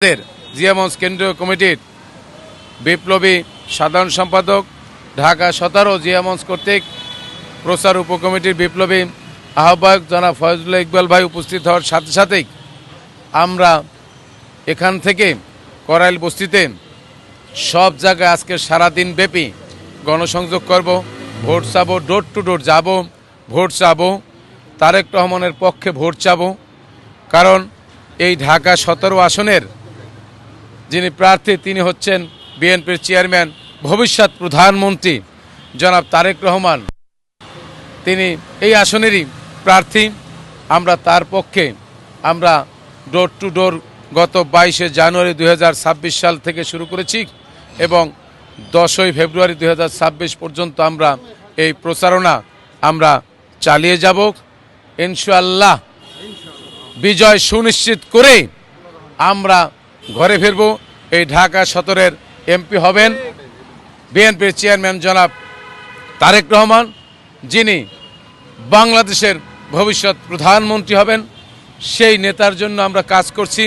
আমাদের জিয়ামঞ্চ কেন্দ্রীয় কমিটির বিপ্লবী সাধারণ সম্পাদক ঢাকা সতেরো জিয়ামঞ্চ কর্তৃক প্রচার উপকমিটির বিপ্লবী আহ্বায়ক জনাব ফয়জুল্লাহ ইকবাল ভাই উপস্থিত হওয়ার সাথে সাথেই আমরা এখান থেকে করাইল বস্তিতে সব জায়গায় আজকে সারাদিন ব্যাপী গণসংযোগ করব, ভোট চাবো, ডোর টু ডোর যাব, ভোট চাবো, তারেক রহমানের পক্ষে ভোট চাবো। কারণ এই ঢাকা সতেরো আসনের যিনি প্রার্থী, তিনি হচ্ছেন বিএনপির চেয়ারম্যান, ভবিষ্যৎ প্রধানমন্ত্রী, জনাব তারেক রহমান। তিনি এই আসনেরই প্রার্থী। আমরা তার পক্ষে, আমরা ডোর টু ডোর গত বাইশে জানুয়ারি দু হাজার ছাব্বিশ সাল থেকে শুরু করেছি এবং দশই ফেব্রুয়ারি দুই হাজার ছাব্বিশ পর্যন্ত আমরা এই প্রচারণা, আমরা চালিয়ে যাব। ইনশাল্লাহ বিজয় সুনিশ্চিত করে আমরা ঘরে ফিরব। এই ঢাকা সদরের এমপি হবেন বিএনপির চেয়ারম্যান জনাব তারেক রহমান, যিনি বাংলাদেশের ভবিষ্যৎ প্রধানমন্ত্রী হবেন। সেই নেতার জন্য আমরা কাজ করছি।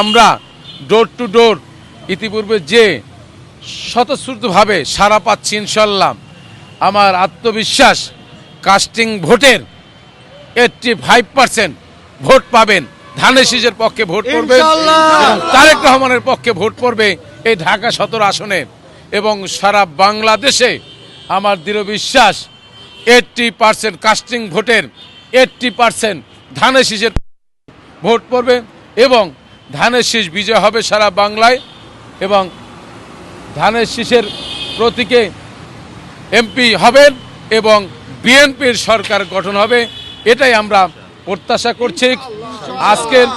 আমরা ডোর টু ডোর ইতিপূর্বে যে স্বতঃস্ফূর্তভাবে সারা পাচ্ছি ইনশাল্লাহ, আমার আত্মবিশ্বাস কাস্টিং ভোটের এইটটি ফাইভ পার্সেন্ট ভোট পাবেন। ধানের শীষের পক্ষে ভোট পড়বে। তারেক রহমানের পক্ষে ভোট পড়বে এই ঢাকা সদর আসনে এবং সারা বাংলাদেশে আমার দৃঢ় বিশ্বাস এইটটি পার্সেন্ট কাস্টিং ভোটের এইটটি পার্সেন্ট ধানের শীষের ভোট পড়বে এবং ধানের শীষ বিজয় হবে সারা বাংলায় এবং ধানের শীষের প্রতীকে এমপি হবেন এবং বিএনপির সরকার গঠন হবে এটাই আমরা প্রত্যাশা করছি। আজকের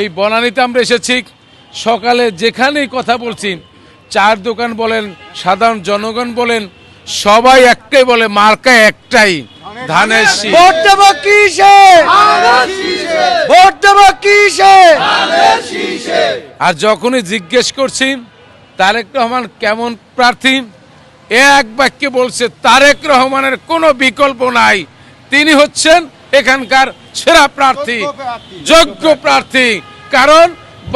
এই বনানীতে আমরা এসেছি। সকালে যেখানেই কথা বলছি চার দোকান বলেন সাধারণ জনগণ বলেন সবাই একটাই বলে মার্কা একটাই ধানের ভোট দেব কিসে? ভোট দেব কিসে? আর যখনই জিজ্ঞেস করছি তারেক রহমান কেমন প্রার্থী? এক বাক্যে বলছে তারেক রহমানের কোনো বিকল্প নাই। তিনি হচ্ছেন এখানকার সেরা প্রার্থী যোগ্য প্রার্থী। কারণ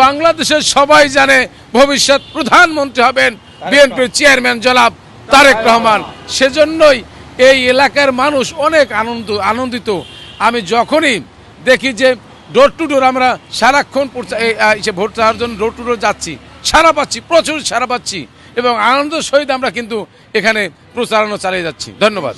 বাংলাদেশের সবাই জানে ভবিষ্যৎ প্রধানমন্ত্রী হবেন বিএনপির চেয়ারম্যান জনাব তারেক রহমান। সেজন্যই এই এলাকার মানুষ অনেক আনন্দ আনন্দিত। আমি যখনই দেখি যে ডোর টু ডোর আমরা সারাক্ষণ ভোট চাওয়ার জন্য ডোর টু ডোর যাচ্ছি সারা পাচ্ছি প্রচুর সারা পাচ্ছি এবং আনন্দ সহিত আমরা কিন্তু এখানে প্রচারণা চালিয়ে যাচ্ছি। ধন্যবাদ।